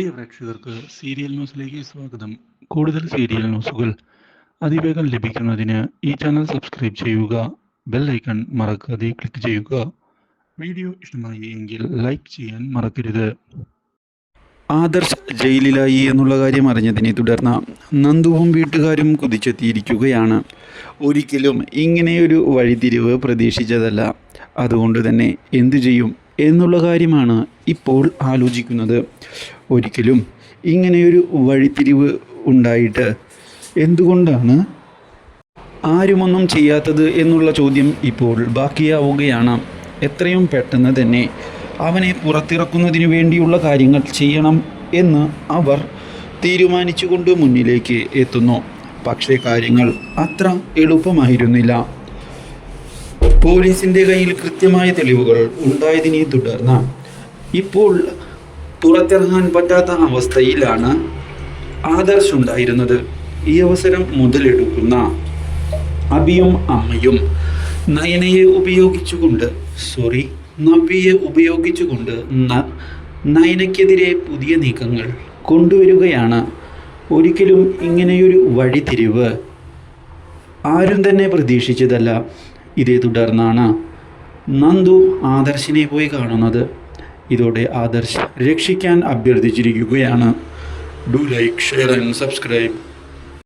പ്രിയ പ്രേക്ഷകർക്ക് സീരിയൽ ന്യൂസിലേക്ക് സ്വാഗതം. കൂടുതൽ സീരിയൽ ന്യൂസുകൾ അതിവേഗം ലഭിക്കുന്നതിന് ഈ ചാനൽ സബ്സ്ക്രൈബ് ചെയ്യുക ബെൽ ഐക്കൺ മറക്കാതെ ക്ലിക്ക് ചെയ്യുക. വീഡിയോ ഇഷ്ടമായി എങ്കിൽ ലൈക്ക് ചെയ്യാൻ മറക്കരുത്. ആദർശ് ജയിലിലായി എന്നുള്ള കാര്യം അറിഞ്ഞതിനെ തുടർന്ന് നന്ദുവും വീട്ടുകാരും കുതിച്ചെത്തിയിരിക്കുകയാണ്. ഒരിക്കലും ഇങ്ങനെയൊരു വഴിതിരിവ് പ്രതീക്ഷിച്ചതല്ല. അതുകൊണ്ട് തന്നെ എന്തു ചെയ്യും? എന്നുള്ള കാര്യമാണ് ഇപ്പോൾ ആലോചിക്കുന്നത്. ഒരിക്കലും ഇങ്ങനെയൊരു വഴിത്തിരിവ് ഉണ്ടായിട്ട് എന്തുകൊണ്ടാണ് ആരുമൊന്നും ചെയ്യാത്തത് എന്നുള്ള ചോദ്യം ഇപ്പോൾ ബാക്കിയാവുകയാണ്. എത്രയും പെട്ടെന്ന് തന്നെ അവനെ പുറത്തിറക്കുന്നതിന് വേണ്ടിയുള്ള കാര്യങ്ങൾ ചെയ്യണം എന്ന് അവർ തീരുമാനിച്ചുകൊണ്ട് മുന്നിലേക്ക് എത്തുന്നു. പക്ഷേ കാര്യങ്ങൾ അത്ര എളുപ്പമായിരുന്നില്ല. പോലീസിന്റെ കയ്യിൽ കൃത്യമായ തെളിവുകൾ ഉണ്ടായതിനെ തുടർന്ന് ഇപ്പോൾ പുറത്തിറങ്ങാൻ പറ്റാത്ത അവസ്ഥയിലാണ് ആദർശ് ഉണ്ടായിരുന്നത്. ഈ അവസരം മുതലെടുക്കുന്ന അബിയും അമ്മയും നയനയെ ഉപയോഗിച്ചുകൊണ്ട് സോറി നവ്യയെ ഉപയോഗിച്ചുകൊണ്ട് നയനയ്ക്കെതിരെ പുതിയ നീക്കങ്ങൾ കൊണ്ടുവരികയാണ്. ഒരിക്കലും ഇങ്ങനെയൊരു വഴിതിരിവ് ആരും തന്നെ പ്രതീക്ഷിച്ചതല്ല. ഇതേ തുടർന്നാണ് നന്ദു ആദർശിനെ പോയി കാണുന്നത്. ഇതോടെ ആദർശ് രക്ഷിക്കാൻ അഭ്യർത്ഥിച്ചിരിക്കുകയാണ്. Do like share and subscribe